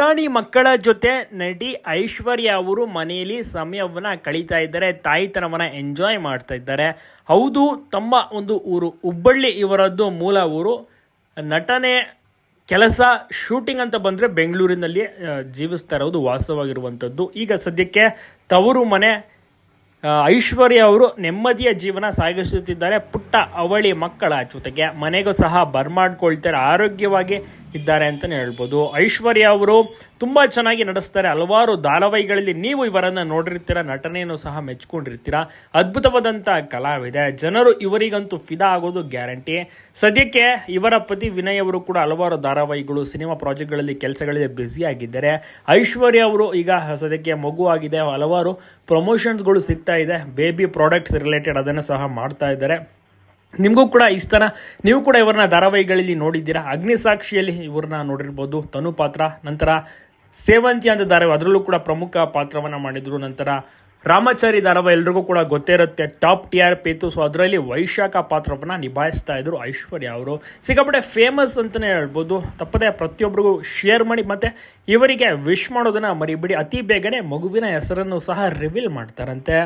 ಪುಟಾಣಿ ಮಕ್ಕಳ ಜೊತೆ ನಟಿ ಐಶ್ವರ್ಯ ಅವರು ಮನೆಯಲ್ಲಿ ಸಮಯವನ್ನ ಕಳೀತಾ ಇದ್ದಾರೆ, ತಾಯಿತನವನ್ನ ಎಂಜಾಯ್ ಮಾಡ್ತಾ ಇದ್ದಾರೆ. ಹೌದು, ತಮ್ಮ ಒಂದು ಊರು ಹುಬ್ಬಳ್ಳಿ ಇವರದ್ದು ಮೂಲ ಊರು. ನಟನೆ ಕೆಲಸ ಶೂಟಿಂಗ್ ಅಂತ ಬಂದರೆ ಬೆಂಗಳೂರಿನಲ್ಲಿ ಜೀವಿಸ್ತಾ ಇರೋದು, ವಾಸವಾಗಿರುವಂಥದ್ದು. ಈಗ ಸದ್ಯಕ್ಕೆ ತವರು ಮನೆ ಐಶ್ವರ್ಯ ಅವರು ನೆಮ್ಮದಿಯ ಜೀವನ ಸಾಗಿಸುತ್ತಿದ್ದಾರೆ. ಪುಟ್ಟ ಅವಳಿ ಮಕ್ಕಳ ಜೊತೆಗೆ ಮನೆಗೂ ಸಹ ಬರ್ಮಾಡ್ಕೊಳ್ತಾರೆ. ಆರೋಗ್ಯವಾಗಿ ಇದ್ದಾರೆ ಅಂತಲೇ ಹೇಳ್ಬೋದು. ಐಶ್ವರ್ಯ ಅವರು ತುಂಬ ಚೆನ್ನಾಗಿ ನಡೆಸ್ತಾರೆ. ಹಲವಾರು ಧಾರಾವಾಹಿಗಳಲ್ಲಿ ನೀವು ಇವರನ್ನು ನೋಡಿರ್ತೀರ, ನಟನೆಯನ್ನು ಸಹ ಮೆಚ್ಕೊಂಡಿರ್ತೀರ. ಅದ್ಭುತವಾದಂಥ ಕಲಾವಿದೆ. ಜನರು ಇವರಿಗಂತೂ ಫಿದಾ ಆಗೋದು ಗ್ಯಾರಂಟಿ. ಸದ್ಯಕ್ಕೆ ಇವರ ಪತಿ ವಿನಯ್ ಅವರು ಕೂಡ ಹಲವಾರು ಧಾರಾವಾಹಿಗಳು ಸಿನಿಮಾ ಪ್ರಾಜೆಕ್ಟ್ಗಳಲ್ಲಿ ಕೆಲಸಗಳಲ್ಲಿ ಬ್ಯುಸಿಯಾಗಿದ್ದಾರೆ ಐಶ್ವರ್ಯ ಅವರು ಈಗ ಸದ್ಯಕ್ಕೆ ಮಗು ಆಗಿದೆ. ಹಲವಾರು ಪ್ರಮೋಷನ್ಸ್ಗಳು ಸಿಗ್ತಾ ಇದೆ. ಬೇಬಿ ಪ್ರಾಡಕ್ಟ್ಸ್ ರಿಲೇಟೆಡ್ ಅದನ್ನು ಸಹ ಮಾಡ್ತಾ ಇದ್ದಾರೆ. ನಿಮಗೂ ಕೂಡ ಇಷ್ಟನ ನೀವು ಕೂಡ ಇವ್ರನ್ನ ಧಾರಾವಾಹಿಗಳಲ್ಲಿ ನೋಡಿದ್ದೀರಾ? ಅಗ್ನಿಸಾಕ್ಷಿಯಲ್ಲಿ ಇವ್ರನ್ನ ನೋಡಿರ್ಬೋದು. ತನು ಪಾತ್ರ, ನಂತರ ಸೇವಂತಿ ಅಂತ ಧಾರಾವಾಹಿ, ಅದರಲ್ಲೂ ಕೂಡ ಪ್ರಮುಖ ಪಾತ್ರವನ್ನು ಮಾಡಿದರು. ನಂತರ ರಾಮಚಾರಿ ಧಾರಾವಾಹಿ ಎಲ್ರಿಗೂ ಕೂಡ ಗೊತ್ತೇ ಇರುತ್ತೆ, ಟಾಪ್ ಟಿ ಆರ್ ಪೇತು. ಸೊ ಅದರಲ್ಲಿ ವೈಶಾಖ ಪಾತ್ರವನ್ನು ನಿಭಾಯಿಸ್ತಾ ಇದ್ರು ಐಶ್ವರ್ಯ ಅವರು. ಸಿಕ್ಕಾಪಟ್ಟೆ ಫೇಮಸ್ ಅಂತಲೇ ಹೇಳ್ಬೋದು. ತಪ್ಪದೆ ಪ್ರತಿಯೊಬ್ಬರಿಗೂ ಶೇರ್ ಮಾಡಿ, ಮತ್ತು ಇವರಿಗೆ ವಿಶ್ ಮಾಡೋದನ್ನು ಮರಿಬಿಡಿ. ಅತಿ ಬೇಗನೆ ಮಗುವಿನ ಹೆಸರನ್ನು ಸಹ ರಿವೀಲ್ ಮಾಡ್ತಾರಂತೆ.